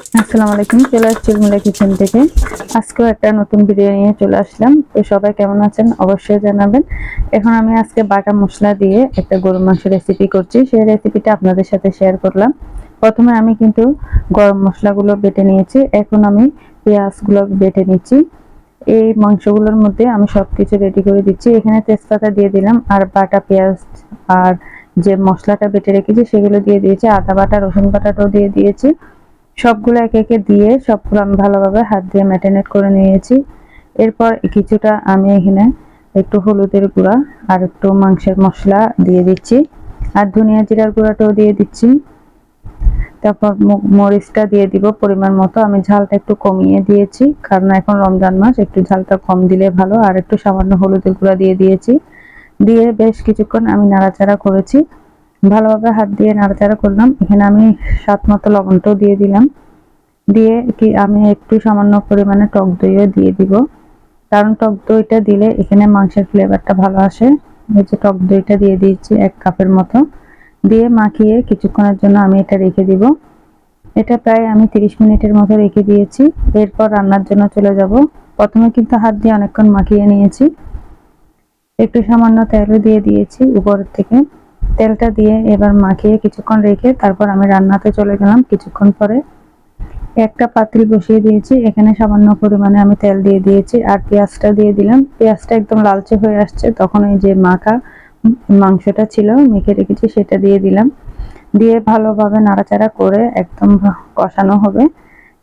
আসসালামু আলাইকুম, চলে আসছি উর্মিলা কিচেন থেকে। আজকেও একটা নতুন ভিডিও নিয়ে চলে আসলাম। তো সবাই কেমন আছেন? অবশ্যই জানাবেন। এখন আমি আজকে বাটা মশলা দিয়ে একটা গরু মাংস রেসিপি করছি। সেই রেসিপিটা আপনাদের সাথে শেয়ার করলাম। প্রথমে আমি কিন্তু গরম মশলাগুলো বেটে নিয়েছি। এখন আমি পেঁয়াজগুলো বেটে নিচ্ছি। এই মাংসগুলোর মধ্যে আমি সবকিছু রেডি করে দিচ্ছি। এখানে তেজপাতা দিয়ে দিলাম আর বাটা পেঁয়াজ আর যে মশলাটা বেটে রেখেছি, সেগুলো দিয়ে দিয়েছি। আদা বাটা, রসুন বাটাটাও দিয়ে দিয়েছি। সবগুলো একে একে দিয়ে সবগুলো আমি ভালোভাবে হাত দিয়ে ম্যারিনেট করে নিয়েছি। এরপর কিছুটা আমি এখানে একটু হলুদের গুঁড়া আর একটু মাংসের মশলা দিয়ে দিচ্ছি। আর ধনিয়া জিরার গুঁড়াটাও দিয়ে দিচ্ছি। তারপর মরিচটা দিয়ে দিব পরিমাণ মতো। আমি ঝালটা একটু কমিয়ে দিয়েছি, কারণ এখন রমজান মাস, একটু ঝালটা কম দিলে ভালো। আর একটু সামান্য হলুদের গুঁড়া দিয়ে দিয়েছি। দিয়ে বেশ কিছুক্ষণ আমি নাড়াচাড়া করেছি। ভালোভাবে হাত দিয়ে নাড়াচাড়া করলাম। এখানে আমি স্বাদ মতো লবণটাও দিয়ে দিলাম। দিয়ে কি আমি একটু সামান্য পরিমাণে টক দইও দিয়ে দিব। কারণ টক দইটা দিলে এখানে মাংসের ফ্লেভারটা ভালো আসে। এই যে টক দইটা দিয়ে দিয়েছি এক কাপের মতো। দিয়ে মাখিয়ে কিছুক্ষণের জন্য আমি এটা রেখে দিব। এটা প্রায় আমি 30 মিনিটের মতো রেখে দিয়েছি। এরপর রান্নার জন্য চলে যাব। প্রথমে কিন্তু হাত দিয়ে অনেকক্ষণ মাখিয়ে নিয়েছি। একটু সামান্য তেলও দিয়ে দিয়েছি উপরের থেকে। তেলটা দিয়ে এবার মাখিয়ে কিছুক্ষণ রেখে তারপর আমি রান্নাতে চলে গেলাম কিছুক্ষণ পরে। একটা পাতিল বসিয়ে দিয়েছি, এখানে সামান্য পরিমাণে আমি তেল দিয়ে দিয়েছি আর পেঁয়াজটা দিয়ে দিলাম। পেঁয়াজটা একদম লালচে হয়ে আসছে, তখন ওই যে মাখা মাংসটা ছিল, মেখে রেখেছি, সেটা দিয়ে দিলাম। দিয়ে ভালোভাবে নাড়াচাড়া করে একদম কষানো হবে।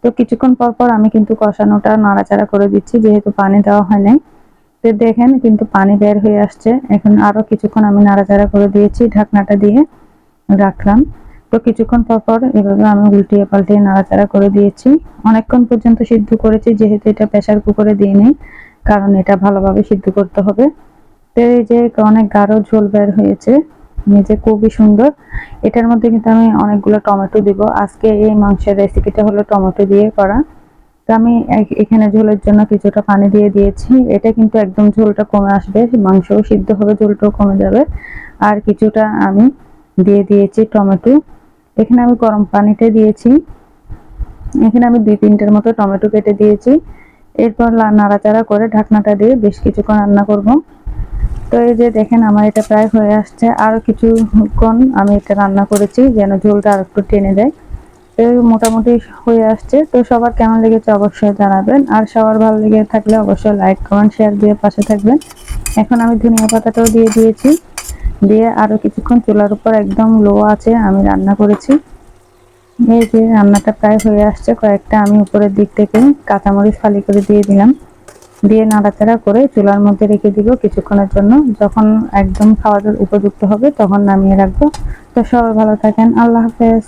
তো কিছুক্ষণ পর পর আমি কিন্তু কষানোটা নাড়াচাড়া করে দিচ্ছি, যেহেতু পানি দেওয়া হয় নাই। তো দেখেন কিন্তু পানি বের হয়ে আসছে। এখন আরও কিছুক্ষণ আমি নাড়াচাড়া করে দিয়েছি ঢাকনাটা দিয়ে রাখলাম। তো কিছুক্ষণ পর পর এভাবে আমি উল্টিয়ে পাল্টিয়ে নাড়াচাড়া করে দিয়েছি। অনেকক্ষণ পর্যন্ত সিদ্ধ করেছি, যেহেতু এটা প্রেশার কুকারে দিয়ে নেই, কারণ এটা ভালোভাবে সিদ্ধ করতে হবে। তো এই যে অনেক গাঢ় ঝোল বের হয়েছে নিজে খুবই সুন্দর। এটার মধ্যে কিন্তু আমি অনেকগুলো টমেটো দিব। আজকে এই মাংসের রেসিপিটা হলো টমেটো দিয়ে করা। তো আমি এখানে ঝোলের জন্য কিছুটা পানি দিয়ে দিয়েছি। এটা কিন্তু একদম ঝোলটা কমে আসবে, মাংসও সিদ্ধ হবে, ঝোলটাও কমে যাবে। আর কিছুটা আমি দিয়ে দিয়েছি টমেটো। এখানে আমি গরম পানিতে দিয়েছি। এখানে আমি দুই তিনটের মতো টমেটো কেটে দিয়েছি। এরপর নাড়াচাড়া করে ঢাকনাটা দিয়ে বেশ কিছুক্ষণ রান্না করব। তো এই যে দেখেন আমার এটা প্রায় হয়ে আসছে। আরও কিছুক্ষণ আমি এটা রান্না করেছি যেন ঝোলটা আর একটু টেনে দেয় তো মোটামুটি হয়ে আসছে। তো সবার কেমন লেগেছে অবশ্যই জানাবেন। আর সবার ভালো লেগে থাকলে অবশ্যই লাইক কমেন্ট শেয়ার দিয়ে পাশে থাকবেন। এখন আমি ধনিয়া পাতাটাও দিয়ে দিয়েছি। দিয়ে আরও কিছুক্ষণ চুলার উপর একদম লো আছে আমি রান্না করেছি। এই যে রান্নাটা প্রায় হয়ে আসছে, কয়েকটা আমি উপরের দিক থেকে কাঁচামরিচ ফালি করে দিয়ে দিলাম। দিয়ে নাড়াচাড়া করে চুলার মধ্যে রেখে দিব কিছুক্ষণের জন্য। যখন একদম খাওয়ার উপযুক্ত হবে তখন নামিয়ে রাখব। তো সবাই ভালো থাকেন। আল্লাহ হাফেজ।